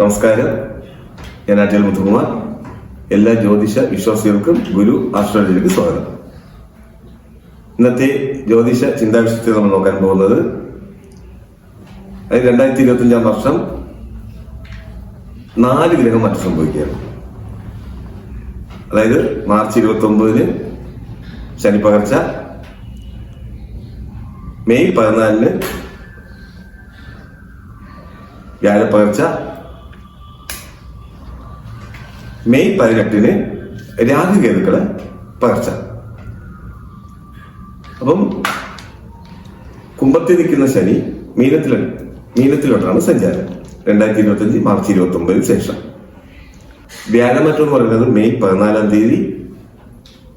നമസ്കാരം. ഞാൻ അജൽ മുത്തുകുമാർ. എല്ലാ ജ്യോതിഷ വിശ്വാസികൾക്കും ഗുരു ആസ്ട്രോളജിക്ക് സ്വാഗതം. ഇന്നത്തെ ജ്യോതിഷ ചിന്താ വിഷയത്തിൽ നമ്മൾ നോക്കാൻ പോകുന്നത് രണ്ടായിരത്തി ഇരുപത്തി അഞ്ചാം വർഷം നാല് ഗ്രഹം മാറ്റം സംഭവിക്കുകയാണ്. അതായത് മാർച്ച് ഇരുപത്തി ഒമ്പതിന് ശനി പകർച്ച മെയ് പതിനാലിന് വ്യാഴപ്പകർച്ച മെയ് പതിനെട്ടിന് രാഹുകേതുക്കൾ പകർച്ച. അപ്പം കുംഭത്തിൽ നിൽക്കുന്ന ശനി മീനത്തിൽ മീനത്തിലോട്ടാണ് സഞ്ചാരം. രണ്ടായിരത്തി ഇരുപത്തി അഞ്ച് മാർച്ച് ഇരുപത്തി ഒമ്പതിന് ശേഷം. വ്യാഴമറ്റം എന്ന് പറയുന്നത് മെയ് പതിനാലാം തീയതി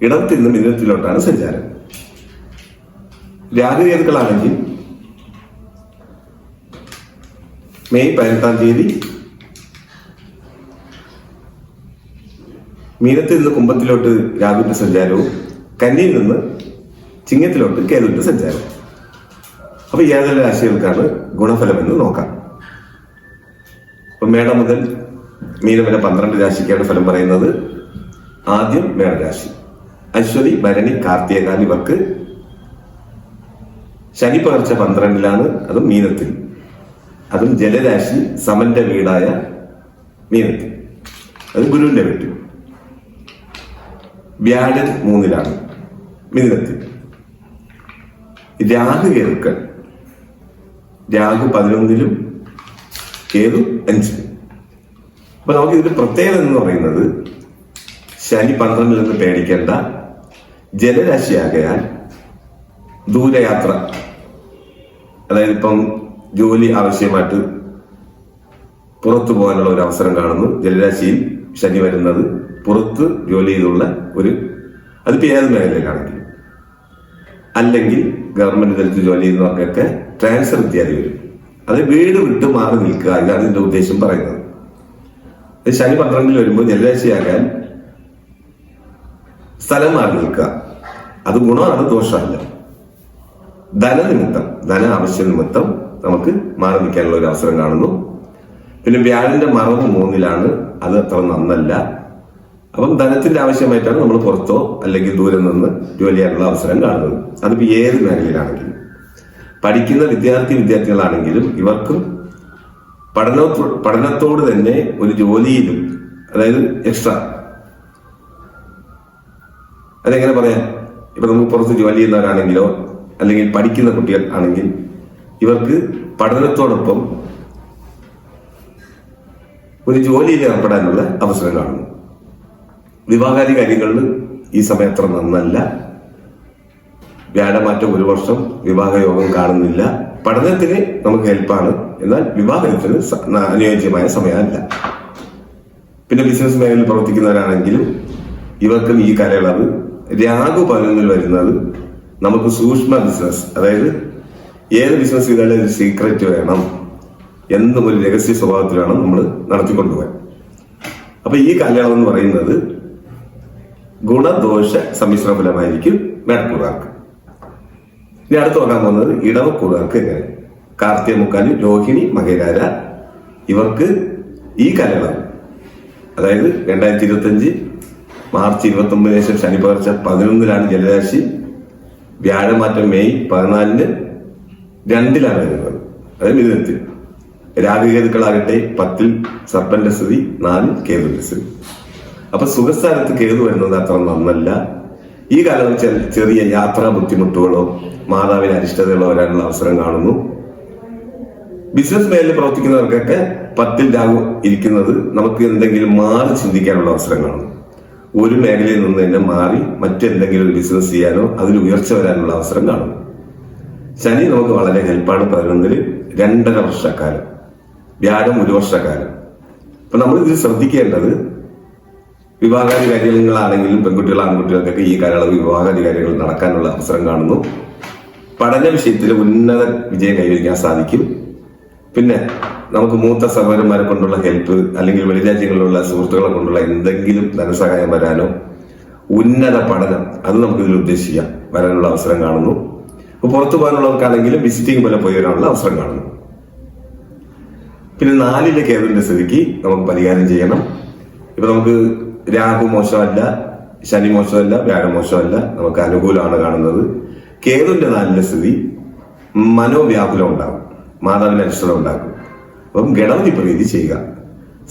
ഇടത്തിൽ നിന്ന് മീനത്തിലോട്ടാണ് സഞ്ചാരം. രാഹുകേതുക്കളാണെങ്കിൽ മെയ് പതിനെട്ടാം തീയതി മീനത്തിൽ നിന്ന് കുമ്പത്തിലോട്ട് രാഹുവിന്റെ സഞ്ചാരവും കന്നിയിൽ നിന്ന് ചിങ്ങത്തിലോട്ട് കേതുവിന്റെ സഞ്ചാരവും. അപ്പൊ ഏതെല്ലാം രാശികൾക്കാണ് ഗുണഫലം എന്ന് നോക്കാം. അപ്പൊ മേടം മുതൽ മീനം വരെ പന്ത്രണ്ട് രാശിക്കാണ് ഫലം പറയുന്നത്. ആദ്യം മേടരാശി. അശ്വതി ഭരണി കാർത്തികകാലി ഇവർക്ക് ശനി പകർച്ച പന്ത്രണ്ടിലാണ് അതും മീനത്തിൽ. അതും ജലരാശി സമന്റെ വീടായ മീനത്തിൽ. അത് ഗുരുവിന്റെ വീട്ടിൽ. വ്യാഴൻ മൂന്നിലാണ്. മിഥുനത്തിൽ രാഹു കേതുക്കൾ രാഹു പതിനൊന്നിലും കേതു അഞ്ചിലും. അപ്പൊ നമുക്ക് ഇതിന്റെ പ്രത്യേകത എന്ന് പറയുന്നത് ശനി പന്ത്രണ്ടിൽ പേടിക്കേണ്ട ജലരാശിയാകയാൽ ദൂരയാത്ര അതായത് ഇപ്പം ജോലി ആവശ്യമായിട്ട് പുറത്തു പോകാനുള്ള ഒരു അവസരം കാണുന്നു. ജലരാശിയിൽ ശനി വരുന്നത് പുറത്ത് ജോലി ചെയ്തുള്ള ഒരു അതിപ്പോ ഏത് മേഖലയിലാണെങ്കിൽ അല്ലെങ്കിൽ ഗവൺമെന്റ് തലത്തിൽ ജോലി ചെയ്യുന്നവർക്കൊക്കെ ട്രാൻസ്ഫർ ഇത്യാദി വരും. അത് വീട് വിട്ട് മാറി നിൽക്കുക ഇതാണ് ഇതിന്റെ ഉദ്ദേശം പറയുന്നത്. ശനി പന്ത്രണ്ടിൽ വരുമ്പോൾ ജലരാശിയാകാൻ സ്ഥലം മാറി നിൽക്കുക. അത് ഗുണമാണ് ദോഷമല്ല. ധനനിമിത്തം ധന ആവശ്യ നിമിത്തം നമുക്ക് മാറി നിൽക്കാനുള്ള ഒരു അവസരം കാണുന്നു. പിന്നെ വ്യാഴന്റെ മറവ് മൂന്നിലാണ്. അത് അത്ര നന്നല്ല. അപ്പം ധനത്തിന്റെ ആവശ്യമായിട്ടാണ് നമ്മൾ പുറത്തോ അല്ലെങ്കിൽ ദൂരെ നിന്ന് ജോലി ചെയ്യാനുള്ള അവസരം കാണുന്നത്. അതിപ്പോൾ ഏത് മേഖലയിലാണെങ്കിലും. പഠിക്കുന്ന വിദ്യാർത്ഥി വിദ്യാർത്ഥികളാണെങ്കിലും ഇവർക്കും പഠന പഠനത്തോട് തന്നെ ഒരു ജോലിയിലും അതായത് എക്സ്ട്രാ അതെങ്ങനെ പറയാം? ഇപ്പൊ നമുക്ക് പുറത്ത് ജോലി ചെയ്യുന്നവരാണെങ്കിലോ അല്ലെങ്കിൽ പഠിക്കുന്ന കുട്ടികൾ ആണെങ്കിൽ ഇവർക്ക് പഠനത്തോടൊപ്പം ഒരു ജോലിയിൽ ഏർപ്പെടാനുള്ള അവസരം കാണുന്നു. വിവാഹാദി കാര്യങ്ങളിൽ ഈ സമയത്ര നന്നല്ല. വ്യാഴമാറ്റം ഒരു വർഷം വിവാഹ യോഗം കാണുന്നില്ല. പഠനത്തിന് നമുക്ക് ഹെൽപ്പാണ് എന്നാൽ വിവാഹത്തിന് അനുയോജ്യമായ സമയമല്ല. പിന്നെ ബിസിനസ് മേഖലയിൽ പ്രവർത്തിക്കുന്നവരാണെങ്കിലും ഇവർക്കും ഈ കാലയളവ് രാഘു പതിനൊന്നിൽ വരുന്നത് നമുക്ക് സൂക്ഷ്മ ബിസിനസ് അതായത് ഏത് ബിസിനസ് ചെയ്താലും ഒരു സീക്രറ്റ് വേണം. എന്നും ഒരു രഹസ്യ സ്വഭാവത്തിലാണ് നമ്മൾ നടത്തിക്കൊണ്ടുപോകാൻ അപ്പൊ ഈ കാലയളവ് എന്ന് പറയുന്നത് ഗുണദോഷ സമ്മിശ്ര ഫലമായിരിക്കും മേടക്കൂറുകാർക്ക് ഇനി അടുത്ത് നോക്കാൻ പോകുന്നത് ഇടവക്കൂറുകാർക്ക് എങ്ങനെ? കാർത്തിക മുക്കാലി രോഹിണി മകരാര ഇവർക്ക് ഈ കാലയളവ് അതായത് രണ്ടായിരത്തി ഇരുപത്തി അഞ്ച് മാർച്ച് ഇരുപത്തി ഒമ്പതിന് ശേഷം ശനി പകർച്ച പതിനൊന്നിലാണ് ജലരാശി. വ്യാഴമാറ്റം മെയ് പതിനാലിന് രണ്ടിലാണ് വരുന്നത്. അതായത് മിഥുനത്തിൽ. രാഗകേതുക്കളാകട്ടെ പത്തിൽ സർപ്പന്റെ സ്ഥിതി നാലിൽ കേതുവിന്റെ സ്ഥിതി. അപ്പൊ സുഖസ്ഥാനത്ത് കയറുന്നു വരുന്നത് അത്ര നന്നല്ല. ഈ ചെ- ചെറിയ യാത്രാ ബുദ്ധിമുട്ടുകളോ മാതാവിന് അരിഷ്ടതകളോ വരാനുള്ള അവസരം കാണുന്നു. ബിസിനസ് മേഖലയിൽ പ്രവർത്തിക്കുന്നവർക്കൊക്കെ പത്തിൽ രാഹു ഇരിക്കുന്നത് നമുക്ക് എന്തെങ്കിലും മാറി ചിന്തിക്കാനുള്ള അവസരം കാണുന്നു. ഒരു മേഖലയിൽ നിന്ന് തന്നെ മാറി മറ്റെന്തെങ്കിലും ബിസിനസ് ചെയ്യാനോ അതിൽ ഉയർച്ച വരാനുള്ള അവസരം കാണുന്നു. ശനി നമുക്ക് വളരെ ഹെൽപ്പാണ് പതിനൊന്നിൽ രണ്ടര വർഷക്കാലം. വ്യാഴം ഒരു വർഷക്കാലം. അപ്പൊ നമ്മൾ ഇതിൽ ശ്രദ്ധിക്കേണ്ടത് വിവാഹാദി കാര്യങ്ങളാണെങ്കിലും പെൺകുട്ടികൾ ആൺകുട്ടികൾക്കൊക്കെ ഈ കാലയളവ് വിവാഹാധികാരികൾ നടക്കാനുള്ള അവസരം കാണുന്നു. പഠന വിഷയത്തിൽ ഉന്നത വിജയം കൈവരിക്കാൻ സാധിക്കും. പിന്നെ നമുക്ക് മൂത്ത സഹോദരന്മാരെ കൊണ്ടുള്ള ഹെൽപ്പ് അല്ലെങ്കിൽ വെളിരാജ്യങ്ങളിലുള്ള സുഹൃത്തുക്കളെ കൊണ്ടുള്ള എന്തെങ്കിലും ധനസഹായം വരാനോ ഉന്നത പഠനം അത് നമുക്ക് ഇതിൽ ഉദ്ദേശിക്കാം. വരാനുള്ള അവസരം കാണുന്നു. അപ്പൊ പുറത്തു പോകാനുള്ളവർക്കാണെങ്കിലും വിസിറ്റിംഗ് പോലെ പോയി വരാനുള്ള അവസരം കാണുന്നു. പിന്നെ നാലിലെ കേരളത്തിന്റെ സ്ഥിതിക്ക് നമുക്ക് പരിഹാരം ചെയ്യണം. ഇപ്പൊ നമുക്ക് രാഹു മോശമല്ല ശനി മോശമല്ല വ്യാഴം മോശമല്ല നമുക്ക് അനുകൂലമാണ് കാണുന്നത്. കേതുവിന്റെ നല്ല സ്ഥിതി മനോവ്യാകുലം ഉണ്ടാകും മാതാവിന് അരിഷ്ടത ഉണ്ടാകും. അപ്പം ഗണപതി പ്രീതി ചെയ്യുക.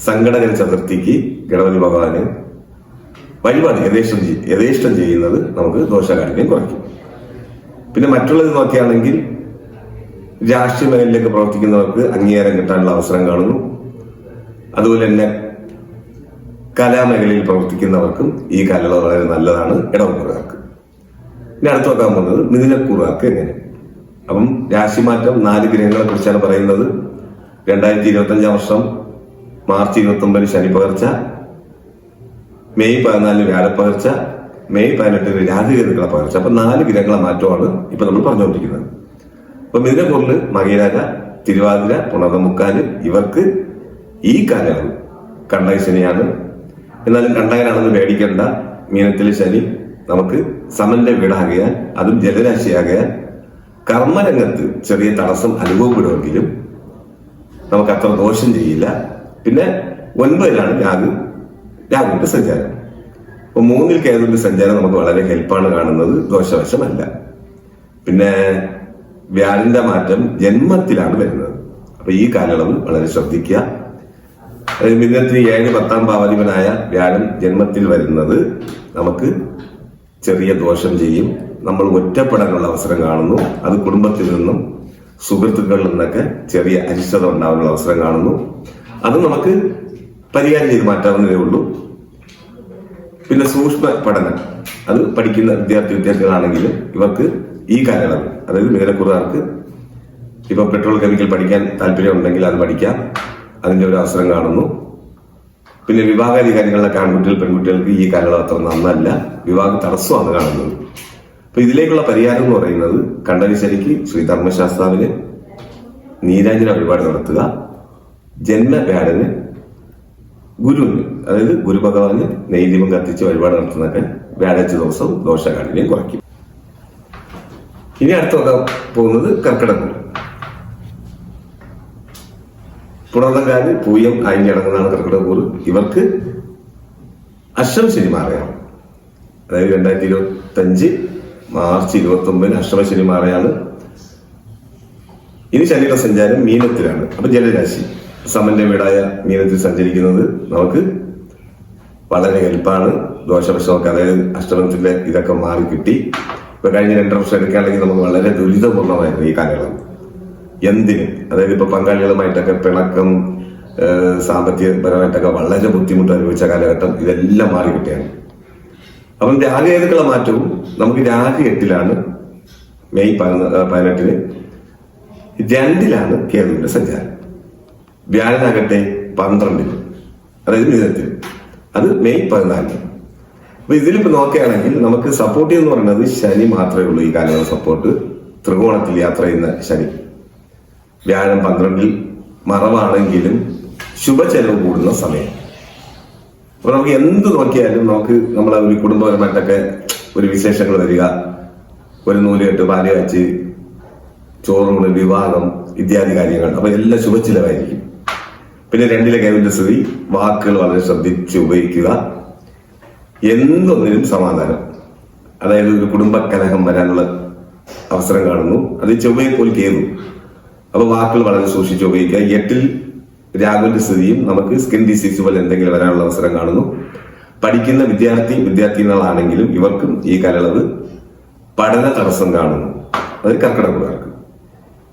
സങ്കടകര ചതുർത്ഥിക്ക് ഗണപതി ഭഗവാന് വഴിപാട് യഥേഷ്ടം യഥേഷ്ടം ചെയ്യുന്നത് നമുക്ക് ദോഷകാഠിന്യം കുറയ്ക്കും. പിന്നെ മറ്റുള്ളത് നോക്കുകയാണെങ്കിൽ രാഷ്ട്രീയ മേഖലയിലേക്ക് പ്രവർത്തിക്കുന്നവർക്ക് അംഗീകാരം കിട്ടാനുള്ള അവസരം കാണുന്നു. അതുപോലെ തന്നെ കലാമേഖലയിൽ പ്രവർത്തിക്കുന്നവർക്കും ഈ കലകൾ വളരെ നല്ലതാണ്. ഇടവക്കൂറുകാർക്ക് ഇനി അടുത്ത് നോക്കാൻ പോകുന്നത് മിഥുനക്കൂറുകാർക്ക് എങ്ങനെ? അപ്പം രാശിമാറ്റം നാല് ഗ്രഹങ്ങളെ കുറിച്ചാണ് പറയുന്നത്. രണ്ടായിരത്തി ഇരുപത്തി അഞ്ചാം വർഷം മാർച്ച് ഇരുപത്തി ഒമ്പതിന് ശനി പകർച്ച മെയ് പതിനാലിന് വ്യാഴപ്പകർച്ച മെയ് പതിനെട്ടിന് രാജകേതുക്കളെ പകർച്ച. അപ്പൊ നാല് ഗ്രഹങ്ങളെ മാറ്റമാണ് ഇപ്പൊ നമ്മൾ പറഞ്ഞുകൊണ്ടിരിക്കുന്നത്. അപ്പൊ മിഥുനക്കൂറിൽ മകീരാജ തിരുവാതിര പുണർമുക്കാൽ ഇവർക്ക് ഈ കാലയളവ് കണ്ടായ ശനിയാണ്. എന്നാലും കണ്ടകനാണെന്ന് പേടിക്കേണ്ട. മീനത്തിലെ ശനി നമുക്ക് സമന്റെ വീടാകയാൽ അതും ജലരാശിയാകയാൽ കർമ്മരംഗത്ത് ചെറിയ തടസ്സം അനുഭവപ്പെടുമെങ്കിലും നമുക്ക് അത്ര ദോഷം ചെയ്യില്ല. പിന്നെ ഒൻപതിലാണ് രാഹു. രാഹുവിന്റെ സഞ്ചാരം. അപ്പൊ മൂന്നിൽ കേതുവിന്റെ സഞ്ചാരം നമുക്ക് വളരെ ഹെൽപ്പാണ് കാണുന്നത്. ദോഷവശമല്ല. പിന്നെ വ്യാഴന്റെ മാറ്റം ജന്മത്തിലാണ് വരുന്നത്. അപ്പൊ ഈ കാലയളവ് വളരെ ശ്രദ്ധിക്കുക. മിഥുനത്തിന് ഏഴ് പത്താം ഭാവാധിപനായ വ്യാഴം ജന്മത്തിൽ വരുന്നത് നമുക്ക് ചെറിയ ദോഷം ചെയ്യും. നമ്മൾ ഒറ്റപ്പെടാനുള്ള അവസരം കാണുന്നു. അത് കുടുംബത്തിൽ നിന്നും സുഹൃത്തുക്കളിൽ നിന്നൊക്കെ ചെറിയ അരിഷ്ടത ഉണ്ടാകാനുള്ള അവസരം കാണുന്നു. അത് നമുക്ക് പരിഹാരം ചെയ്ത് മാറ്റാവുന്നതേ ഉള്ളൂ. പിന്നെ സൂക്ഷ്മ പഠനം. അത് പഠിക്കുന്ന വിദ്യാർത്ഥി വിദ്യാർത്ഥികളാണെങ്കിലും ഇവർക്ക് ഈ കാലയളവ് അതായത് മേലക്കുറുകാർക്ക് ഇപ്പൊ പെട്രോൾ കെമിക്കൽ പഠിക്കാൻ താല്പര്യം ഉണ്ടെങ്കിൽ അത് പഠിക്കാം. അതിന്റെ ഒരു അവസരം കാണുന്നു. പിന്നെ വിവാഹാധികാരികളിലൊക്കെ ആൺകുട്ടികൾ പെൺകുട്ടികൾക്ക് ഈ കാലയളവ് അത്ര നന്നല്ല. വിവാഹ തടസ്സമാണ് കാണുന്നത്. അപ്പൊ ഇതിലേക്കുള്ള പരിഹാരം എന്ന് പറയുന്നത് കണ്ടനുശരിക്ക് ശ്രീ ധർമ്മശാസ്താവിന് നീരാഞ്ജന വഴിപാട് നടത്തുക ജന്മവ്യാഴന് ഗുരുവിന് അതായത് ഗുരുഭഗവാന് നെയ്ദീപം കത്തിച്ച് വഴിപാട് നടത്തുന്നൊക്കെ വ്യാഴാഴ്ച ദിവസം ദോഷകാഠിന്യം കുറയ്ക്കും. ഇനി അടുത്ത പോകുന്നത് കർക്കിടകം. പുണർന്നക്കാര് പൂയം അയിഞ്ഞടങ്ങുന്നതാണ് കർക്കിടകൂർ ഇവർക്ക് അഷ്ടമ സിനിമ അറിയാം അതായത് രണ്ടായിരത്തി ഇരുപത്തി അഞ്ച് മാർച്ച് ഇരുപത്തി ഒമ്പതിന് സിനിമ അറിയാണ്. ഇനി ശനിയുടെ സഞ്ചാരം മീനത്തിലാണ്. അപ്പൊ ജലരാശി. സമന്റെ വീടായ മീനത്തിൽ സഞ്ചരിക്കുന്നത് നമുക്ക് വളരെ ഹെൽപ്പാണ്. ദോഷവശമൊക്കെ അതായത് അഷ്ടമത്തിന്റെ ഇതൊക്കെ മാറി കിട്ടി ഇപ്പൊ കഴിഞ്ഞ രണ്ടര വർഷം എടുക്കുകയാണെങ്കിൽ നമുക്ക് വളരെ ദുരിതപൂർണമായിരുന്നു ഈ കാലയളവ്. എന്തിന്? അതായത് ഇപ്പൊ പങ്കാളികളുമായിട്ടൊക്കെ പിണക്കം സാമ്പത്തികപരമായിട്ടൊക്കെ വളരെ ബുദ്ധിമുട്ട് അനുഭവിച്ച കാലഘട്ടം ഇതെല്ലാം മാറി കിട്ടിയാണ് അപ്പം രാഗേതുക്കളെ മാറ്റവും? നമുക്ക് രാഗ എട്ടിലാണ് മെയ് പതിനെട്ടിന്. രണ്ടിലാണ് കേരളത്തിന്റെ സഞ്ചാരം. വ്യാഴനാകട്ടെ പന്ത്രണ്ടിന്. അതായത് മിഥുനത്തിൽ അത് മെയ് പതിനാലിന്. അപ്പൊ ഇതിലിപ്പോ നോക്കുകയാണെങ്കിൽ നമുക്ക് സപ്പോർട്ട് എന്ന് പറയുന്നത് ശനി മാത്രമേ ഉള്ളൂ ഈ കാലയളവ് സപ്പോർട്ട്. ത്രികോണത്തിൽ യാത്ര ചെയ്യുന്ന ശനി. വ്യാഴം പന്ത്രണ്ടിൽ മറവാണെങ്കിലും ശുഭചെലവ് കൂടുന്ന സമയം. അപ്പൊ നമുക്ക് എന്ത് നോക്കിയാലും നമുക്ക് നമ്മളെ ഒരു കുടുംബപരമായിട്ടൊക്കെ ഒരു വിശേഷങ്ങൾ വരിക. ഒരു നൂലുകെട്ട് പാൽ കാച്ച് ചോറൂണ് വിവാഹം ഇത്യാദി കാര്യങ്ങൾ. അപ്പൊ എല്ലാം ശുഭചിലവായിരിക്കും. പിന്നെ രണ്ടിലെ കേവിന്റെ സ്ഥിതി വാക്കുകൾ വളരെ ശ്രദ്ധിച്ച് ഉപയോഗിക്കുക. എന്തൊന്നിനും സമാധാനം. അതായത് ഒരു കുടുംബ കലഹം വരാനുള്ള അവസരം കാണുന്നു. അത് ചൊവ്വയെ പോൽ കേതു അപ്പൊ വാക്കുകൾ വളരെ സൂക്ഷിച്ച് ഉപയോഗിക്കുക. എട്ടിൽ രാഘുവിന്റെ സ്ഥിതിയും നമുക്ക് സ്കിൻ ഡിസീസ് പോലെ എന്തെങ്കിലും വരാനുള്ള അവസരം കാണുന്നു. പഠിക്കുന്ന വിദ്യാർത്ഥി വിദ്യാർത്ഥിനികളാണെങ്കിലും ഇവർക്കും ഈ കാലയളവ് പഠന തടസ്സം കാണുന്നു. അത് കർക്കിടകക്കാർക്ക്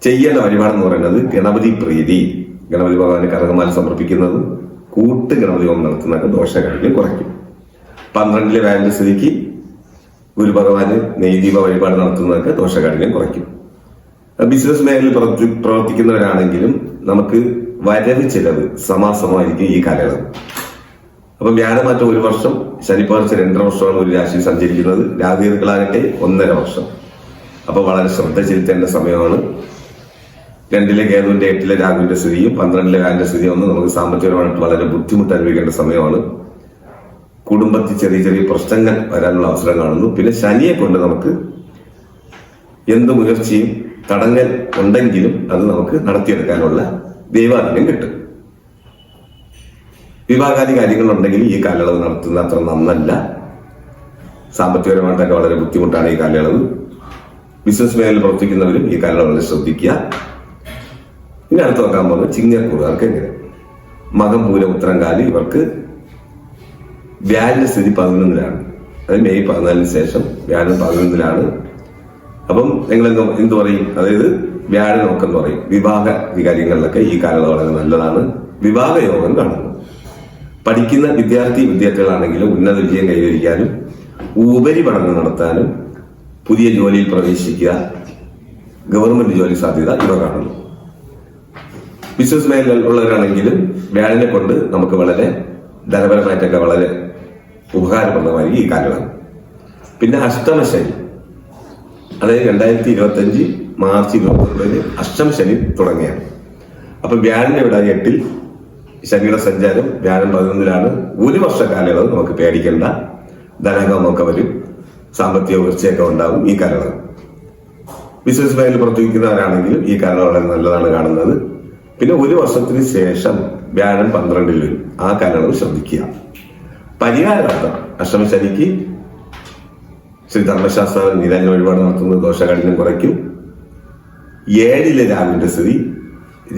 ചെയ്യേണ്ട വഴിപാട് എന്ന് പറയുന്നത് ഗണപതി പ്രീതി. ഗണപതി ഭഗവാന് കനകമാല സമർപ്പിക്കുന്നതും കൂട്ട് ഗണപതി ഹോമം നടത്തുന്നതൊക്കെ ദോഷകാര്യം കുറയ്ക്കും. പന്ത്രണ്ടിലെ വാലിന്റെ സ്ഥിതിക്ക് ഗുരു ഭഗവാന് നെയ്ദീപ വഴിപാട് നടത്തുന്നതൊക്കെ ദോഷകാഠിന്യം കുറയ്ക്കും. ബിസിനസ് മേഖലയിൽ പ്രവർത്തി- പ്രവർത്തിക്കുന്നവരാണെങ്കിലും നമുക്ക് വരവ് ചെലവ് സമാസമായിരിക്കും ഈ കാലയളവ്. അപ്പൊ വ്യാഴമാറ്റം ഒരു വർഷം ശനിപ്പാർച്ച രണ്ടര വർഷമാണ് ഒരു രാശി സഞ്ചരിക്കുന്നത്. രാഹുകേതുക്കളാകട്ടെ ഒന്നര വർഷം. അപ്പൊ വളരെ ശ്രദ്ധ ചെലുത്തേണ്ട സമയമാണ്. രണ്ടിലെ കേതുവിന്റെ എട്ടിലെ രാഹുവിന്റെ സ്ഥിതിയും പന്ത്രണ്ടിലെ വ്യാഴന്റെ സ്ഥിതിയും ഒന്ന് നമുക്ക് സാമ്പത്തികപരമായിട്ട് വളരെ ബുദ്ധിമുട്ട് അനുഭവിക്കേണ്ട സമയമാണ്. കുടുംബത്തിൽ ചെറിയ ചെറിയ പ്രശ്നങ്ങൾ വരാനുള്ള അവസരം കാണുന്നു. പിന്നെ ശനിയെ കൊണ്ട് നമുക്ക് എന്ത് മുയർച്ചയും തടങ്ങൽ ഉണ്ടെങ്കിലും അത് നമുക്ക് നടത്തിയെടുക്കാനുള്ള ദൈവാധീനം കിട്ടും. വിവാഹാദി കാര്യങ്ങളുണ്ടെങ്കിൽ ഈ കാലയളവ് നടത്തുന്ന അത്ര നന്നല്ല. സാമ്പത്തികപരമായിട്ടൊക്കെ വളരെ ബുദ്ധിമുട്ടാണ് ഈ കാലയളവ്. ബിസിനസ് മേഖലയിൽ പ്രവർത്തിക്കുന്നവരും ഈ കാലയളവ് വളരെ ശ്രദ്ധിക്കുക. ഇനി അടുത്ത് നോക്കാൻ പോകുന്നത് ചിങ്ങക്കൂറുകാർക്ക് എങ്ങനെ മകം പൂരം ഉത്തരംകാലി ഇവർക്ക് വ്യാഴന്റെ സ്ഥിതി പതിനൊന്നിലാണ്. അത് മെയ് പതിനാലിന് ശേഷം വ്യാഴം പതിനൊന്നിലാണ്. അപ്പം നിങ്ങൾ എന്ത് പറയും? അതായത് വ്യാഴം നോക്കെന്ന് പറയും. വിവാഹ വികാര്യങ്ങളിലൊക്കെ ഈ കാലയളവ് വളരെ നല്ലതാണ്. വിവാഹ യോഗം കാണുന്നു. പഠിക്കുന്ന വിദ്യാർത്ഥി വിദ്യാർത്ഥികളാണെങ്കിലും ഉന്നത വിജയം കൈവരിക്കാനും ഉപരിപഠനം നടത്താനും പുതിയ ജോലിയിൽ പ്രവേശിക്കുക ഗവൺമെന്റ് ജോലി സാധ്യത ഇവ കാണുന്നു. ബിസിനസ് മേഖല ഉള്ളവരാണെങ്കിലും വ്യാഴനെ കൊണ്ട് നമുക്ക് വളരെ ധനപരമായിട്ടൊക്കെ വളരെ ഉപകാരപ്രദമായി ഈ കാലമാണ് പിന്നെ അഷ്ടമശനി. അതായത് രണ്ടായിരത്തി ഇരുപത്തി അഞ്ച് മാർച്ച് ഇരുപത്തൊമ്പതിന് അഷ്ടം ശനി തുടങ്ങിയാണ്. അപ്പൊ വ്യാഴന്റെ ഇവിടെ എട്ടിൽ ശനിയുടെ സഞ്ചാരം വ്യാഴം പതിനൊന്നിലാണ്. ഒരു വർഷ കാലയളവ് നമുക്ക് പേടിക്കേണ്ട. ധനകമൊക്കെ വരും. സാമ്പത്തിക ഉയർച്ചയൊക്കെ ഉണ്ടാവും ഈ കാലയളവ്. ബിസിനസ് മേഖല പ്രവർത്തിക്കുന്നവരാണെങ്കിലും ഈ കാലം വളരെ നല്ലതാണ് കാണുന്നത്. പിന്നെ ഒരു വർഷത്തിന് ശേഷം വ്യാഴം പന്ത്രണ്ടിൽ വരും. ആ കാലയളവ് ശ്രദ്ധിക്കുക. പരിഹാരാർത്ഥം അഷ്ടമശനിക്ക് ശ്രീ ധർമ്മശാസ്ത്ര നീരാഞ്ജന വഴിപാട് നടത്തുന്നത് ദോഷകാഠിന്യം കുറയ്ക്കും. ഏഴിലെ രാവിന്റെ സ്ഥിതി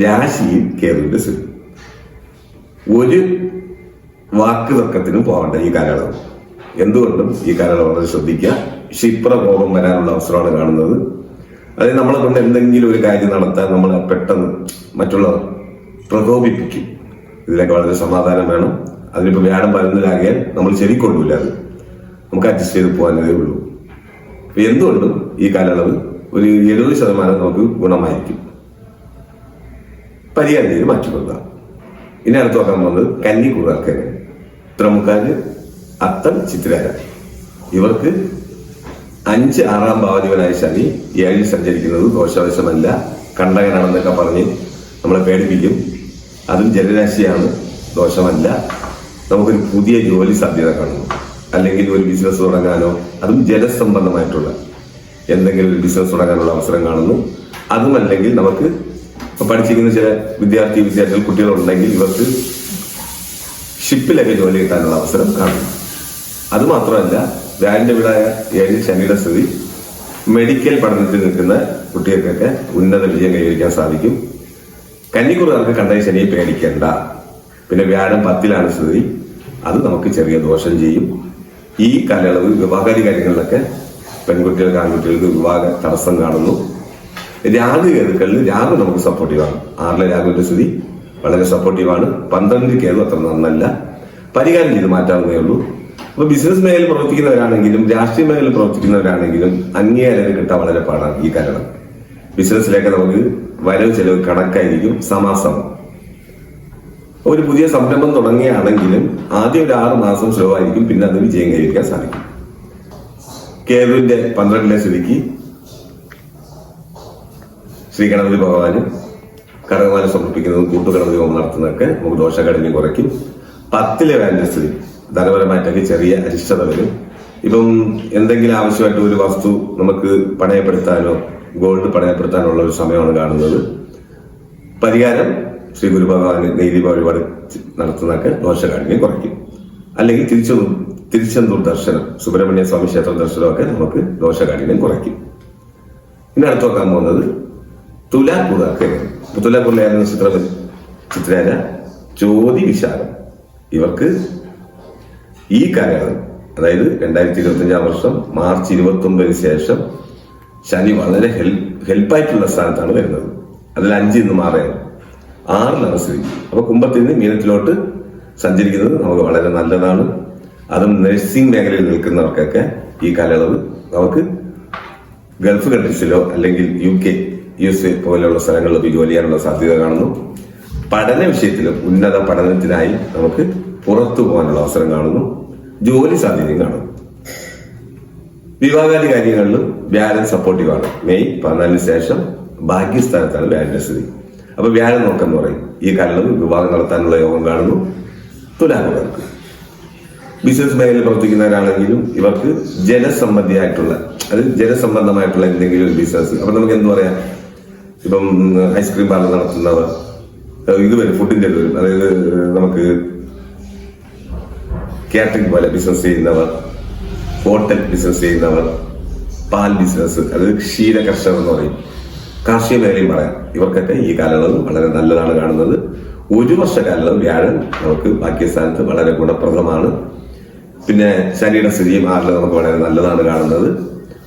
രാശിയിൽ കേതുവിന്റെ സ്ഥിതി. ഒരു വാക്ക് തർക്കത്തിനും പോകണ്ട ഈ കാലയളവ്. എന്തുകൊണ്ടും ഈ കാലയളവ് വളരെ ശ്രദ്ധിക്കുക. ക്ഷിപ്രകോപം വരാനുള്ള അവസരമാണ് കാണുന്നത്. അതായത് നമ്മളെ കൊണ്ട് എന്തെങ്കിലും ഒരു കാര്യം നടത്താൻ നമ്മൾ പെട്ടെന്ന് മറ്റുള്ളവർ പ്രകോപിപ്പിക്കും. ഇതിലൊക്കെ വളരെ സമാധാനം വേണം. അതിനിപ്പോ വ്യാഴം പതിനൊന്നിലാകിയാൽ നമ്മൾ ചെവിക്കൊണ്ടില്ല അത്. നമുക്ക് അഡ്ജസ്റ്റ് ചെയ്ത് പോകാനേ ഉള്ളൂ. എന്തുകൊണ്ടും ഈ കാലയളവ് ഒരു എഴുപത് ശതമാനം നമുക്ക് ഗുണമായിരിക്കും. പരിഹാരം ചെയ്ത് മാറ്റിക്കൊടുക്കാം ഇനി അടുത്ത് നോക്കാൻ പോകുന്നത് കന്നിക്കൂറുകാർക്ക് ഉത്തരമുക്കാൽ അത്തം ചിത്രകാര ഇവർക്ക് അഞ്ച് ആറാം ഭാവതിവനായ ശനി ഏഴിൽ സഞ്ചരിക്കുന്നത് ദോഷവശമല്ല. കണ്ടകനാണെന്നൊക്കെ പറഞ്ഞ് നമ്മളെ പേടിപ്പിക്കും. അതും ജലരാശിയാണ് ദോഷമല്ല. നമുക്കൊരു പുതിയ ജോലി സാധ്യത കാണുന്നു. അല്ലെങ്കിൽ ഒരു ബിസിനസ് തുടങ്ങാനോ അതും ജലസംബന്ധമായിട്ടുള്ള എന്തെങ്കിലും ഒരു ബിസിനസ് തുടങ്ങാനുള്ള അവസരം കാണുന്നു. അതുമല്ലെങ്കിൽ നമുക്ക് ഇപ്പൊ പഠിച്ചിരിക്കുന്ന ചില വിദ്യാർത്ഥി വിദ്യാർത്ഥികൾ കുട്ടികളുണ്ടെങ്കിൽ ഇവർക്ക് ഷിപ്പിലൊക്കെ ജോലി കിട്ടാനുള്ള അവസരം കാണുന്നു. അത് മാത്രമല്ല വ്യാഴന്റെ വീടായ ഏഴ് ശനിയുടെ സ്ഥിതി മെഡിക്കൽ പഠനത്തിൽ നിൽക്കുന്ന കുട്ടികൾക്കൊക്കെ ഉന്നത വിജയം കൈവരിക്കാൻ സാധിക്കും. കന്നിക്കുറുകാർക്ക് കണ്ടായി ശനിയെ പേടിക്കേണ്ട. പിന്നെ വ്യാഴം പത്തിലാണ് സ്ഥിതി. അത് നമുക്ക് ചെറിയ ദോഷം ചെയ്യും. ഈ കാലയളവ് വിവാഹാദി കാര്യങ്ങളിലൊക്കെ പെൺകുട്ടികൾക്ക് ആൺകുട്ടികൾക്ക് വിവാഹ തടസ്സം കാണുന്നു. രാഹു കേതുക്കളിൽ രാഹു നമുക്ക് സപ്പോർട്ടീവാണ് ആറിലെ രാഹുവിന്റെ സ്ഥിതി വളരെ സപ്പോർട്ടീവാണ് പന്ത്രണ്ട് കേതു അത്ര നന്നല്ല. പരിഹാരം ചെയ്ത് മാറ്റാവുന്നേ ഉള്ളൂ. അപ്പൊ ബിസിനസ് മേഖലയിൽ പ്രവർത്തിക്കുന്നവരാണെങ്കിലും രാഷ്ട്രീയ മേഖലയിൽ പ്രവർത്തിക്കുന്നവരാണെങ്കിലും അംഗീകാരം കിട്ടാൻ വളരെ പാടാണ് ഈ കാരണം ബിസിനസ്സിലേക്ക് നമുക്ക് വരവ് ചെലവ് കണക്കായിരിക്കും സമാസമം ഒരു പുതിയ സംരംഭം തുടങ്ങുകയാണെങ്കിലും ആദ്യം ഒരു ആറ് മാസം സ്ലോ ആയിരിക്കും പിന്നെ അത് വിജയം കൈവരിക്കാൻ സാധിക്കും. കേരളിന്റെ പന്ത്രണ്ടിലെ സ്ഥിതിക്ക് ശ്രീ ഗണപതി ഭഗവാന് കടകമാല സമർപ്പിക്കുന്നതും കൂട്ടുഗണപതി ഹോമം നടത്തുന്നതൊക്കെ നമുക്ക് ദോഷഘടനയും കുറയ്ക്കും. പത്തിലെ വേണ്ട സ്ഥിതി ധനപരമായിട്ടൊക്കെ ചെറിയ അരിഷ്ടത വരും ഇപ്പം എന്തെങ്കിലും ആവശ്യമായിട്ട് ഒരു വസ്തു നമുക്ക് പണയപ്പെടുത്താനോ ഗോൾഡ് പണയപ്പെടുത്താനുള്ള ഒരു സമയമാണ് കാണുന്നത്. പരിഹാരം ശ്രീ ഗുരുഭഗവാന് നെയ്തി വഴിപാട് നടത്തുന്നതൊക്കെ ദോഷകാഠിന്യം കുറയ്ക്കും. അല്ലെങ്കിൽ തിരിച്ചു തിരിച്ചെന്തൂർ ദർശനം സുബ്രഹ്മണ്യ സ്വാമി ക്ഷേത്ര ദർശനമൊക്കെ നമുക്ക് ദോഷകാഠിന്യം കുറയ്ക്കും. ഇനി അടുത്ത് നോക്കാൻ പോകുന്നത് തുലാക്കുതാക്കെ തുലാക്കൂറിലായിരുന്നു ചിത്ര ചിത്രേന ജ്യോതി വിശാലം ഇവർക്ക് ഈ കാലയളവ് അതായത് രണ്ടായിരത്തി ഇരുപത്തി അഞ്ചാം വർഷം മാർച്ച് ഇരുപത്തി ഒമ്പതിന് ശേഷം ശനി വളരെ ഹെൽപ്പ് ഹെൽപ്പായിട്ടുള്ള സ്ഥാനത്താണ് വരുന്നത്. അതിൽ അഞ്ചിന്ന് മാറുകയാണ്. ആറിലാണ് സ്ഥിതി അപ്പൊ കുംഭത്തിൽ നിന്ന് മീനത്തിലോട്ട് സഞ്ചരിക്കുന്നത് നമുക്ക് വളരെ നല്ലതാണ്. അതും നഴ്സിംഗ് മേഖലയിൽ നിൽക്കുന്നവർക്കൊക്കെ ഈ കാലയളവ് നമുക്ക് ഗൾഫ് കൺട്രീസിലോ അല്ലെങ്കിൽ U K U S A പോലെയുള്ള സ്ഥലങ്ങളിലോ ജോലി ചെയ്യാനുള്ള സാധ്യത കാണുന്നു. പഠന വിഷയത്തിലും ഉന്നത പഠനത്തിനായി നമുക്ക് പുറത്തു പോകാനുള്ള അവസരം കാണുന്നു. ജോലി സാധ്യതയും കാണുന്നു. വിവാഹാദി കാര്യങ്ങളിലും വ്യാഴം സപ്പോർട്ടീവാണ്. മെയ് പതിനാലിന് ശേഷം ഭാഗ്യസ്ഥാനത്താണ് വ്യാഴന്റെ സ്ഥിതി അപ്പൊ വ്യാഴം നോക്കെന്ന് പറയും. ഈ കാലയളവ് വിവാഹം നടത്താനുള്ള യോഗം കാണുന്നു. തുലാകുകാർക്ക് ബിസിനസ് മേഖലയിൽ പ്രവർത്തിക്കുന്നവരാണെങ്കിലും ഇവർക്ക് ജലസംബന്ധിയായിട്ടുള്ള അത് ജലസംബന്ധമായിട്ടുള്ള എന്തെങ്കിലും ഒരു ബിസിനസ്. അപ്പൊ നമുക്ക് എന്ത് പറയാം? ഇപ്പം ഐസ്ക്രീം പാർലർ നടത്തുന്നവർ ഇത് വരും ഫുഡിന്റെ വരും അതായത് നമുക്ക് കാറ്ററിംഗ് പോലെ ബിസിനസ് ചെയ്യുന്നവർ ഹോട്ടൽ ബിസിനസ് ചെയ്യുന്നവർ പാൽ ബിസിനസ് അത് ക്ഷീര കർഷകർ എന്ന് പറയും. കാർഷിക മേഖലയും പറയാം. ഇവർക്കൊക്കെ ഈ കാലയളവ് വളരെ നല്ലതാണ് കാണുന്നത്. ഒരു വർഷ കാലയളവ് വ്യാഴം നമുക്ക് ബാക്കി സ്ഥാനത്ത് വളരെ ഗുണപ്രദമാണ്. പിന്നെ ശനിയുടെ സ്ഥിതിയും ആറിൽ നമുക്ക് വളരെ നല്ലതാണ് കാണുന്നത്.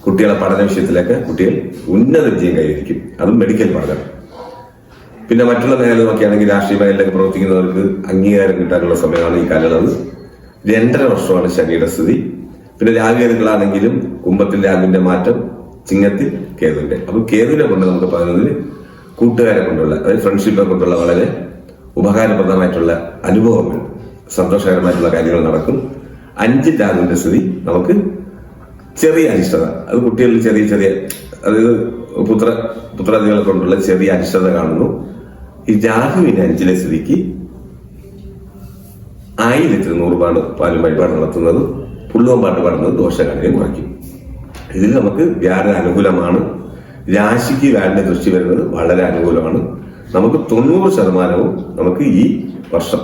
കുട്ടികളെ പഠന വിഷയത്തിലൊക്കെ കുട്ടികൾ ഉന്നത വിജയം കൈവരിക്കും. അതും മെഡിക്കൽ പഠനം പിന്നെ മറ്റുള്ള മേഖല ആണെങ്കിൽ രാഷ്ട്രീയ മേഖലയിലൊക്കെ പ്രവർത്തിക്കുന്നവർക്ക് അംഗീകാരം കിട്ടാനുള്ള സമയമാണ് ഈ കാലയളവ്. രണ്ടര വർഷമാണ് ശനിയുടെ സ്ഥിതി. പിന്നെ രാഗേതുക്കളാണെങ്കിലും കുംഭത്തിൽ രാഗുവിന്റെ മാറ്റം ചിങ്ങത്തിൽ കേതുവിന്റെ. അപ്പൊ കേതുവിനെ കൊണ്ട് നമുക്ക് പറയുന്നതിൽ കൂട്ടുകാരെ കൊണ്ടുള്ള അതായത് ഫ്രണ്ട്ഷിപ്പെ കൊണ്ടുള്ള വളരെ ഉപകാരപ്രദമായിട്ടുള്ള അനുഭവങ്ങൾ സന്തോഷകരമായിട്ടുള്ള കാര്യങ്ങൾ നടക്കും. അഞ്ച് രാഗുവിന്റെ സ്ഥിതി നമുക്ക് ചെറിയ അനിഷ്ടത. അത് കുട്ടികളിൽ ചെറിയ ചെറിയ അതായത് പുത്ര പുത്രാദികളെ കൊണ്ടുള്ള ചെറിയ അനിഷ്ടത കാണുന്നു. ഈ രാഹുവിന്റെ അഞ്ചിലെ സ്ഥിതിക്ക് ആയിരത്തിൽ നൂറ് പാട് പാലും വഴിപാട് നടത്തുന്നതും പുള്ളുവൻ പാട്ട് പാടുന്നതും ദോഷകാര്യം കുറയ്ക്കും. ഇതിൽ നമുക്ക് വ്യാഴ അനുകൂലമാണ്. രാശിക്ക് വ്യാഴന്റെ ദൃഷ്ടി വരുന്നത് വളരെ അനുകൂലമാണ്. നമുക്ക് തൊണ്ണൂറ് ശതമാനവും നമുക്ക് ഈ വർഷം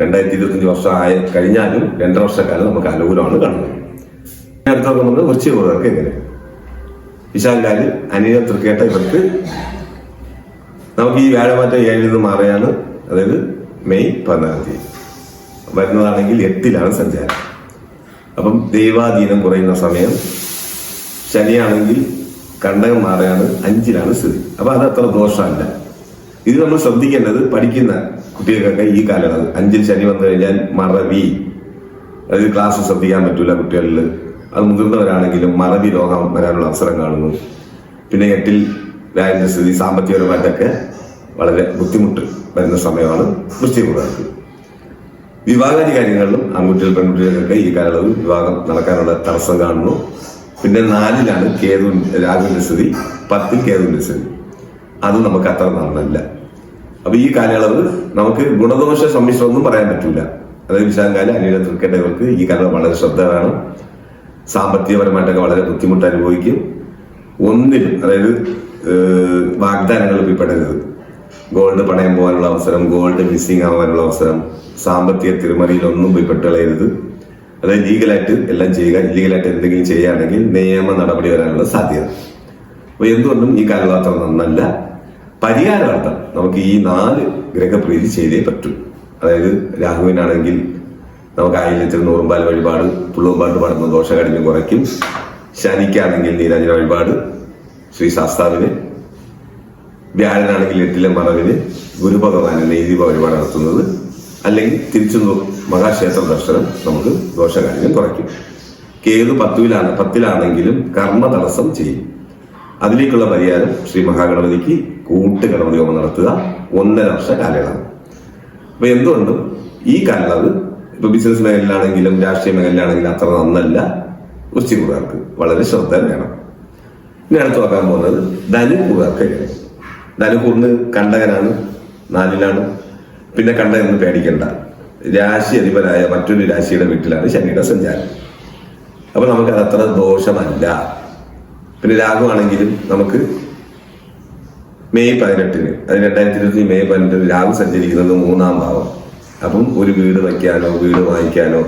രണ്ടായിരത്തി ഇരുപത്തഞ്ച് വർഷം ആയ കഴിഞ്ഞാലും രണ്ടര വർഷക്കാലം നമുക്ക് അനുകൂലമാണ് കാണുന്നത്. ഇനി അടുത്ത നമുക്ക് വൃശ്ചിക കൂറുകാർക്ക് എങ്ങനെ വിശാലാൽ അനിയ തൃക്കേട്ട ഇവർക്ക് നമുക്ക് ഈ വ്യാഴമാറ്റം ഏഴിൽ നിന്ന് മാറിയാണ് അതായത് മെയ് പതിനാറാം തീയതി. വരുന്നതാണെങ്കിൽ എട്ടിലാണ് സഞ്ചാരം. അപ്പം ദൈവാധീനം കുറയുന്ന സമയം ശനിയാണെങ്കിൽ കണ്ടകം മാറുകയാണ് അഞ്ചിലാണ് സ്ഥിതി. അപ്പൊ അത് അത്ര ദോഷമല്ല. ഇത് നമ്മൾ ശ്രദ്ധിക്കേണ്ടത് പഠിക്കുന്ന കുട്ടികൾക്കൊക്കെ ഈ കാലയളവ്. അഞ്ചിൽ ശനി വന്നു കഴിഞ്ഞാൽ മറവി. അതായത് ക്ലാസ് ശ്രദ്ധിക്കാൻ പറ്റൂല കുട്ടികളിൽ അത് മുതിർന്നവരാണെങ്കിലും മറവി രോഗം വരാനുള്ള അവസരം കാണുന്നു. പിന്നെ എട്ടിൽ വ്യാഴന്റെ സ്ഥിതി സാമ്പത്തികപരമായിട്ടൊക്കെ വളരെ ബുദ്ധിമുട്ട് വരുന്ന സമയമാണ് വൃശ്ചികർക്ക് വിവാഹാദി കാര്യങ്ങളിലും ആൺകുട്ടികൾ പെൺകുട്ടികൾക്കൊക്കെ ഈ കാലയളവ് വിവാഹം നടക്കാനുള്ള തടസ്സം കാണുന്നു. പിന്നെ നാലിലാണ് കേതു രാഹുവിന്റെ സ്ഥിതി. പത്തിൽ കേതുവിന്റെ സ്ഥിതി. അത് നമുക്ക് അത്ര നന്നല്ല അപ്പൊ ഈ കാലയളവ് നമുക്ക് ഗുണദോഷ സമ്മിശ്രമൊന്നും പറയാൻ പറ്റില്ല. അതായത് വിശാഖാല അനിയുടെ തൃക്കേണ്ടവർക്ക് ഈ കാലം വളരെ ശ്രദ്ധ വേണം സാമ്പത്തികപരമായിട്ടൊക്കെ വളരെ ബുദ്ധിമുട്ട് അനുഭവിക്കും. ഒന്നിലും അതായത് വാഗ്ദാനങ്ങൾ ഉൾപ്പെടരുത്. ഗോൾഡ് പണയം പോകാനുള്ള അവസരം ഗോൾഡ് മിസ്സിംഗ് ആവാനുള്ള അവസരം സാമ്പത്തിക പോയി പെട്ടുകളയരുത്. അതായത് ലീഗലായിട്ട് എല്ലാം ചെയ്യുക ഇല്ലീഗലായിട്ട് എന്തെങ്കിലും ചെയ്യുകയാണെങ്കിൽ നിയമ നടപടി വരാനുള്ള സാധ്യത. അപ്പൊ എന്തുകൊണ്ടും ഈ കാലഘട്ടം നന്നല്ല. പരിഹാരാർത്ഥം നമുക്ക് ഈ നാല് ഗ്രഹപ്രീതി ചെയ്തേ പറ്റൂ. അതായത് രാഹുവിനാണെങ്കിൽ നമുക്ക് ആയിരത്തിൽ നൂറുമ്പാൽ വഴിപാട് പുള്ളുമ്പാട് പാടുന്ന ദോഷകാഠിന്യം കുറയ്ക്കും. ശനിക്കാണെങ്കിൽ നീരാഞ്ജന വഴിപാട് ശ്രീ ശാസ്താവിന് വ്യാഴനാണെങ്കിൽ എട്ടിലെ മറവിന് ഗുരുഭഗവാന് നെയ്തി വഴിപാട് നടത്തുന്നത്. അല്ലെങ്കിൽ തിരിച്ചു മഹാക്ഷേത്ര ദർശനം നമുക്ക് ദോഷകാര്യം കുറയ്ക്കും. കേതു പത്തുവിലാണ് പത്തിലാണെങ്കിലും കർമ്മ തടസ്സം ചെയ്യും. അതിലേക്കുള്ള പരിഹാരം ശ്രീ മഹാഗണപതിക്ക് കൂട്ട് ഗണപതി നടത്തുക ഒന്നര വർഷ കാലയളവ്. അപ്പൊ എന്തുകൊണ്ടും ഈ കാലയളവ് ഇപ്പൊ ബിസിനസ് മേഖലയിലാണെങ്കിലും രാഷ്ട്രീയ മേഖലയിലാണെങ്കിലും അത്ര നന്നല്ല. വൃശ്ചികൂറുകാർക്ക് വളരെ ശ്രദ്ധ വേണം. ഇനി അടുത്ത് നോക്കാൻ പോകുന്നത് ധനുകൂറുകാർക്ക് എങ്ങനെ ധനുകൂറിന് കണ്ടകനാണ് നാലിലാണ്. പിന്നെ കണ്ടതെന്ന് പേടിക്കണ്ട. രാശി അധിപനായ മറ്റൊരു രാശിയുടെ വീട്ടിലാണ് ശനിയുടെ സഞ്ചാരം. അപ്പൊ നമുക്ക് അത് അത്ര ദോഷമല്ല. പിന്നെ രാഹുവാണെങ്കിലും നമുക്ക് മെയ് പതിനെട്ടിന് അത് രണ്ടായിരത്തി ഇരുപത്തി മെയ് പതിനെട്ടിന് രാഹു സഞ്ചരിക്കുന്നത് മൂന്നാം ഭാവം. അപ്പം ഒരു വീട് വയ്ക്കാനോ വീട് വാങ്ങിക്കാനോ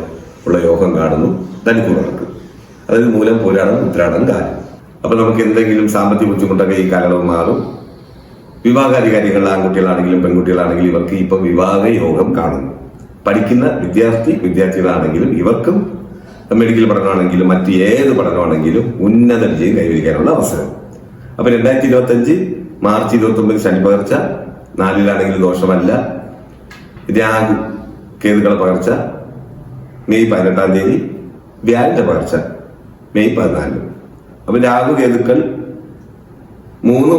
ഉള്ള യോഗം കാണുന്നു ധനുക്കൂറുകൾക്ക് അതായത് മൂലം പുരാണം ഉത്രാടം കാലം. അപ്പൊ നമുക്ക് എന്തെങ്കിലും സാമ്പത്തിക ബുദ്ധിമുട്ടൊക്കെ ഈ കാലയളവ് മാറും. വിവാഹാധികാരികൾ ആൺകുട്ടികളാണെങ്കിലും പെൺകുട്ടികളാണെങ്കിലും ഇവർക്ക് ഇപ്പൊ വിവാഹ യോഗം കാണുന്നു. പഠിക്കുന്ന വിദ്യാർത്ഥി വിദ്യാർത്ഥികളാണെങ്കിലും ഇവർക്കും മെഡിക്കൽ പഠനമാണെങ്കിലും മറ്റ് ഏത് പഠനമാണെങ്കിലും ഉന്നത വിജയം കൈവരിക്കാനുള്ള അവസരം. അപ്പൊ രണ്ടായിരത്തി ഇരുപത്തി അഞ്ച് മാർച്ച് ഇരുപത്തി ഒമ്പത് ശനി പകർച്ച നാലിലാണെങ്കിൽ ദോഷമല്ല. രാഹു കേതുക്കളെ പകർച്ച മെയ് പതിനെട്ടാം തീയതി വ്യാഴന്റെ പകർച്ച മെയ് പതിനാല്. അപ്പൊ രാഹു കേതുക്കൾ മൂന്ന്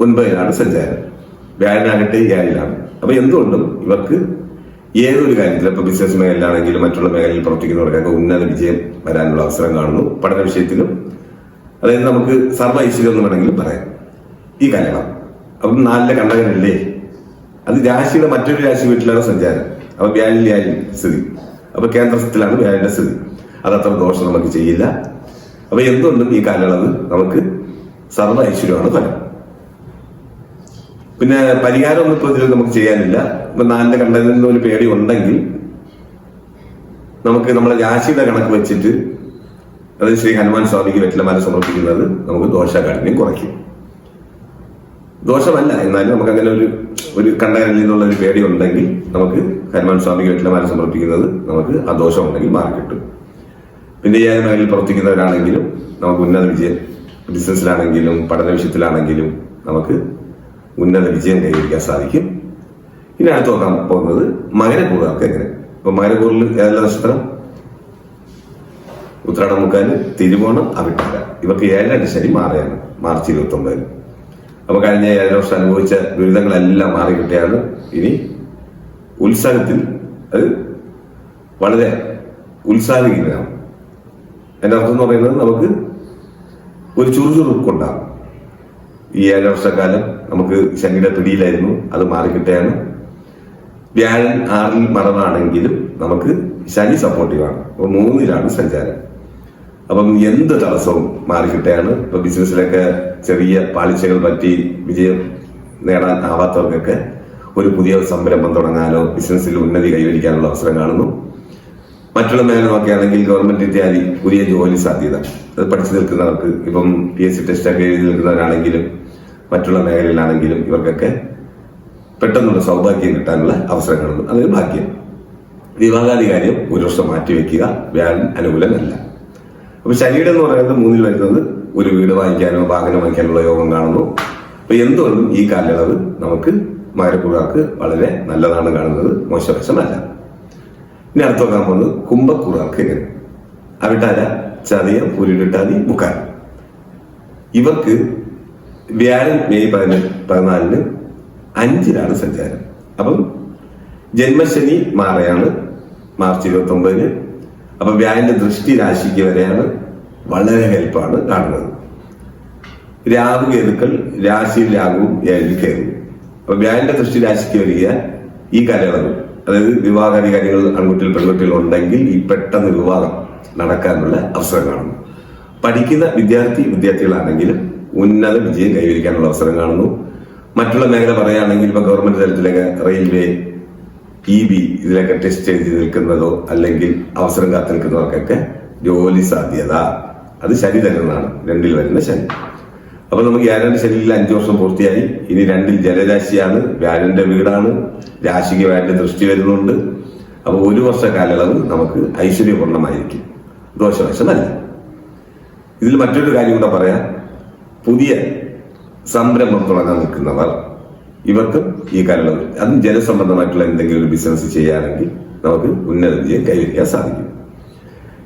ഒൻപതിലാണ് സഞ്ചാരം. വ്യാഴനാകട്ടെ ഏഴിലാണ് അപ്പൊ എന്തുകൊണ്ടും ഇവർക്ക് ഏതൊരു കാര്യത്തിൽ ഇപ്പൊ ബിസിനസ് മേഖലയിലാണെങ്കിലും മറ്റുള്ള മേഖലയിൽ പ്രവർത്തിക്കുന്നവർക്കൊക്കെ ഉന്നത വിജയം വരാനുള്ള അവസരം കാണുന്നു. പഠന വിഷയത്തിലും അതായത് നമുക്ക് സർവ ഐശ്വര്യം എന്ന് വേണമെങ്കിലും പറയാം. ഈ കാലയളവ്. അപ്പം നാലിലെ കണ്ടകനല്ലേ? അത് രാശിയുടെ മറ്റൊരു രാശി വീട്ടിലാണ് സഞ്ചാരം. അപ്പൊ വ്യാഴിലായി വ്യാഴം സ്ഥിതി. അപ്പൊ കേന്ദ്രത്തിലാണ് വ്യാഴന്റെ സ്ഥിതി. അത് അത്ര ദോഷം നമുക്ക് ചെയ്യില്ല. അപ്പൊ എന്തുകൊണ്ടും ഈ കാലയളവ് നമുക്ക് സർവ ഐശ്വര്യമാണ് ഫലം. പിന്നെ പരിഹാരമൊന്നും ഇപ്പൊ ഇതിൽ നമുക്ക് ചെയ്യാനില്ല. ഇപ്പൊ നാലിന്റെ കണ്ടതിന് ഒരു പേടി ഉണ്ടെങ്കിൽ നമുക്ക് നമ്മളെ രാശിയുടെ കണക്ക് വെച്ചിട്ട് അത് ശ്രീ ഹനുമാൻ സ്വാമിക്ക് വെറ്റിലമാല സമർപ്പിക്കുന്നത് നമുക്ക് ദോഷകാഠിന്യം കുറയ്ക്കും. ദോഷമല്ല എന്നാലും നമുക്ക് അങ്ങനെ ഒരു ഒരു കണ്ടകരലിൽ നിന്നുള്ള ഒരു പേടി ഉണ്ടെങ്കിൽ നമുക്ക് ഹനുമാൻ സ്വാമിക്ക് വെറ്റിലമാല സമർപ്പിക്കുന്നത് നമുക്ക് ആ ദോഷം ഉണ്ടെങ്കിൽ മാറി കിട്ടും. പിന്നെ ഈ മേഖലയിൽ പ്രവർത്തിക്കുന്നവരാണെങ്കിലും നമുക്ക് ഉന്നത വിജയം ബിസിനസ്സിലാണെങ്കിലും പഠന വിഷയത്തിലാണെങ്കിലും നമുക്ക് ഉന്നത വിജയം കൈവരിക്കാൻ സാധിക്കും. ഇനി അടുത്ത് നോക്കാൻ പോകുന്നത് മകരക്കൂറുകാർക്ക് എങ്ങനെ? ഇപ്പൊ മകരക്കൂറിൽ ഏതെല്ലാം നക്ഷത്രം? ഉത്രാടം മുക്കാൽ തിരുവോണം അവിട്ടാല ഇവർക്ക് ഏഴാം ശനി മാറിയാണ് മാർച്ച് ഇരുപത്തി ഒമ്പതിന് അപ്പൊ കഴിഞ്ഞ ഏഴര വർഷം അനുഭവിച്ച ദുരിതങ്ങളെല്ലാം മാറി കിട്ടിയാണ്. ഇനി ഉത്സാഹത്തിൽ അത് വളരെ ഉത്സാഹിക്കുന്നതാണ് എന്റെ അർത്ഥം എന്ന് പറയുന്നത് നമുക്ക് ഒരു ചുറുചുറുക്കുണ്ടാകും. ഈ ഏഴര വർഷക്കാലം നമുക്ക് ശനിയുടെ പിടിയിലായിരുന്നു. അത് മാറിക്കിട്ടുകയാണ് വ്യാഴൻ ആറിൽ മറവാണെങ്കിലും നമുക്ക് ശനി സപ്പോർട്ടീവാണ് അപ്പൊ മൂന്നിലാണ് സഞ്ചാരം. അപ്പം എന്ത് തടസ്സവും മാറിക്കിട്ടുകയാണ് ഇപ്പൊ ബിസിനസ്സിലൊക്കെ ചെറിയ പാളിച്ചകൾ പറ്റി വിജയം നേടാൻ ആവാത്തവർക്കൊക്കെ ഒരു പുതിയ സംരംഭം തുടങ്ങാനോ ബിസിനസ്സിൽ ഉന്നതി കൈവരിക്കാനുള്ള അവസരം കാണുന്നു. മറ്റുള്ള മേഖല ആണെങ്കിൽ ഗവൺമെന്റ് ഇത്യാദി പുതിയ ജോലി സാധ്യത. അത് പഠിച്ചു നിൽക്കുന്നവർക്ക് ഇപ്പം പി എസ് സി ടെസ്റ്റ് ഒക്കെ എഴുതി നിൽക്കുന്നവരാണെങ്കിലും മറ്റുള്ള മേഖലയിലാണെങ്കിലും ഇവർക്കൊക്കെ പെട്ടെന്നുള്ള സൗഭാഗ്യം കിട്ടാനുള്ള അവസരങ്ങളുണ്ട്. അതൊരു ഭാഗ്യം. വിവാഹാദി കാര്യം ഒരു വർഷം മാറ്റിവെക്കുക വ്യാഴം അനുകൂലമല്ല. അപ്പൊ ശനിയുടെ എന്ന് പറയുന്നത് മൂന്നിൽ വരുന്നത് ഒരു വീട് വാങ്ങിക്കാനോ വാഹനം വാങ്ങിക്കാനുള്ള യോഗം കാണുന്നു. അപ്പൊ എന്തുകൊണ്ടും ഈ കാലയളവ് നമുക്ക് മകരക്കൂറുകാർക്ക് വളരെ നല്ലതാണ് കാണുന്നത്. മോശവശമല്ല. ഇനി അടുത്ത് നോക്കാൻ പോകുന്നത് കുംഭക്കൂറുകാർക്ക് എങ്ങനെ അവിട്ടാര ചതിയ പുരിട്ടാതി മുക്കാൽ. ഇവർക്ക് വ്യാഴം മെയ് പതിനെട്ട് പതിനാലിന് അഞ്ചിലാണ് സഞ്ചാരം. അപ്പം ജന്മശനി മാറയാണ് മാർച്ച് ഇരുപത്തി ഒമ്പതിന് അപ്പൊ വ്യാഴന്റെ ദൃഷ്ടി രാശിക്ക് വരെയാണ് വളരെ ഹെൽപ്പാണ് കാണുന്നത്. രാഹു കേതുക്കൾ രാശിയിൽ രാഹുവും ഏഴിൽ കയറും അപ്പൊ വ്യാഴന്റെ ദൃഷ്ടി രാശിക്ക് വരിക ഈ കാലയളവ് അതായത് വിവാഹാധികാരികൾ ആൺകുട്ടികൾ പെൺകുട്ടികൾ ഉണ്ടെങ്കിൽ ഈ പെട്ടെന്ന് വിവാഹം നടക്കാനുള്ള അവസരം കാണുന്നു. പഠിക്കുന്ന വിദ്യാർത്ഥി വിദ്യാർത്ഥികളാണെങ്കിലും ഉന്നത വിജയം കൈവരിക്കാനുള്ള അവസരം കാണുന്നു. മറ്റുള്ള മേഖല പറയുകയാണെങ്കിൽ ഇപ്പൊ ഗവൺമെന്റ് തലത്തിലൊക്കെ റെയിൽവേ ഇ ബി ഇതിലൊക്കെ ടെസ്റ്റ് എഴുതി നിൽക്കുന്നതോ അല്ലെങ്കിൽ അവസരം കാത്തു നിൽക്കുന്നവർക്കൊക്കെ ജോലി സാധ്യത. അത് ശനി തരുന്നതാണ്. രണ്ടിൽ വരുന്ന ശനി. അപ്പൊ നമുക്ക് ഏഴാണ്ട് ശനിയിൽ അഞ്ചു വർഷം പൂർത്തിയായി. ഇനി രണ്ടിൽ ജലരാശിയാണ്. വ്യാഴന്റെ വീടാണ്. രാശിക്ക് വ്യാഴന്റെ ദൃഷ്ടി വരുന്നുണ്ട്. അപ്പൊ ഒരു വർഷ കാലയളവ് നമുക്ക് ഐശ്വര്യപൂർണമായിരിക്കും. ദോഷവശമല്ല. ഇതിൽ മറ്റൊരു കാര്യം കൂടെ പറയാം. പുതിയ സംരംഭം തുടങ്ങാൻ നിൽക്കുന്നവർ ഇവർക്കും ഈ കാലയളവ് അതും ജലസംബന്ധമായിട്ടുള്ള എന്തെങ്കിലും ബിസിനസ് ചെയ്യുകയാണെങ്കിൽ നമുക്ക് ഉന്നത വിജയം കൈവരിക്കാൻ സാധിക്കും.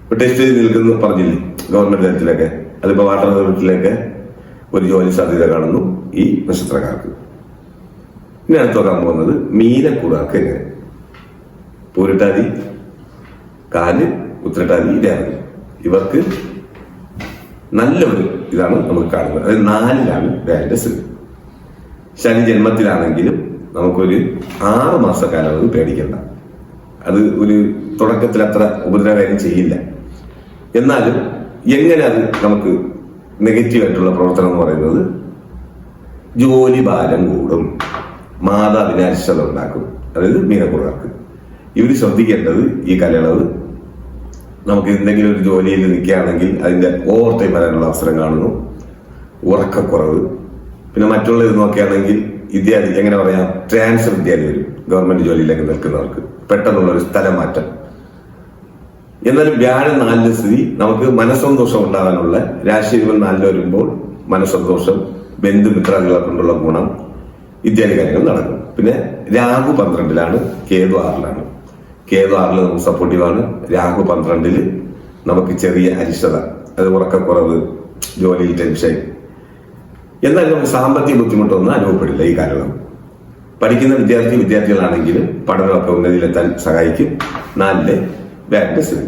ഇപ്പൊ ടെസ്റ്റ് ചെയ്ത് നിൽക്കുന്നു പറഞ്ഞില്ലേ ഗവൺമെന്റ് തലത്തിലൊക്കെ. അതിപ്പോ വാട്ടർ അതോറിറ്റിയിലൊക്കെ ഒരു ജോലി സാധ്യത കാണുന്നു ഈ നക്ഷത്രക്കാർക്ക്. ഇനി അടുത്ത് നോക്കാൻ പോകുന്നത് മീനക്കൂടാർക്ക് എങ്ങനെ? പൂരിട്ടാതി കാൽ ഉത്രട്ടാതി രേവതി ഇവർക്ക് നല്ലൊരു ഇതാണ് നമ്മൾ കാണുന്നത്. അതായത് നാലിലാണ് വേന്റെ സ്ഥിതി ശനി ജന്മത്തിലാണെങ്കിലും നമുക്കൊരു ആറ് മാസ കാലം പേടിക്കേണ്ട. അത് ഒരു തുടക്കത്തിൽ അത്ര ഉപദ്രവകാര്യം ചെയ്യില്ല. എന്നാലും എങ്ങനെ അത് നമുക്ക് നെഗറ്റീവായിട്ടുള്ള പ്രവർത്തനം എന്ന് പറയുന്നത് ജോലി ഭാരം കൂടും. മാതാവിന് അരിഷ്ടത ഉണ്ടാക്കും. അതായത് മീനക്കുറർക്ക് ഇവർ ശ്രദ്ധിക്കേണ്ടത് ഈ കാലയളവ് നമുക്ക് എന്തെങ്കിലും ഒരു ജോലിയിൽ നിൽക്കുകയാണെങ്കിൽ അതിന്റെ ഓവർ ടൈം വരാനുള്ള അവസരം കാണുന്നു. ഉറക്കക്കുറവ്. പിന്നെ മറ്റുള്ള ഇത് നോക്കുകയാണെങ്കിൽ വിദ്യാർത്ഥി എങ്ങനെ പറയാം ട്രാൻസ്ഫർ വിദ്യാർത്ഥി വരും. ഗവൺമെന്റ് ജോലിയിലേക്ക് നിൽക്കുന്നവർക്ക്. പെട്ടെന്നുള്ള ഒരു സ്ഥലം മാറ്റം എന്നാലും വ്യാഴം നാലിന്റെ സ്ഥിതി. നമുക്ക് മനസ്സന്തോഷം ഉണ്ടാകാനുള്ള രാശിയിൽ നാലിൽ വരുമ്പോൾ മനസ്സന്തോഷം ബന്ധുമിത്രാദികളെ കൊണ്ടുള്ള ഗുണം ഇത്യാദി കാര്യങ്ങൾ നടക്കും. പിന്നെ രാഹു പന്ത്രണ്ടിലാണ് കേതു ആറിലാണ്. കേതു ആറിൽ നമുക്ക് സപ്പോർട്ടീവാണ് രാഹു പന്ത്രണ്ടിൽ നമുക്ക് ചെറിയ അരിഷ്ടത. അത് ഉറക്കക്കുറവ് ജോലിയിൽ ടെൻഷൻ എന്നാലും നമുക്ക് സാമ്പത്തിക ബുദ്ധിമുട്ടൊന്നും അനുഭവപ്പെടില്ല ഈ കാലയളവ് പഠിക്കുന്ന വിദ്യാർത്ഥി വിദ്യാർത്ഥികളാണെങ്കിലും പഠനമൊക്കെ ഉന്നതിയിലെത്താൻ സഹായിക്കും. നാലിലെ ബാങ്കിന്റെ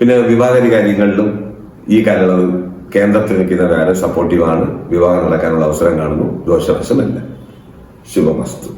പിന്നെ വിവാഹാദി കാര്യങ്ങളിലും ഈ കാലയളവ് കേന്ദ്രത്തിൽ നിൽക്കുന്ന വേറെ സപ്പോർട്ടീവാണ് വിവാഹം നടക്കാനുള്ള അവസരം കാണുന്നു. ദോഷവശമല്ല. ശുഭമസ്തു.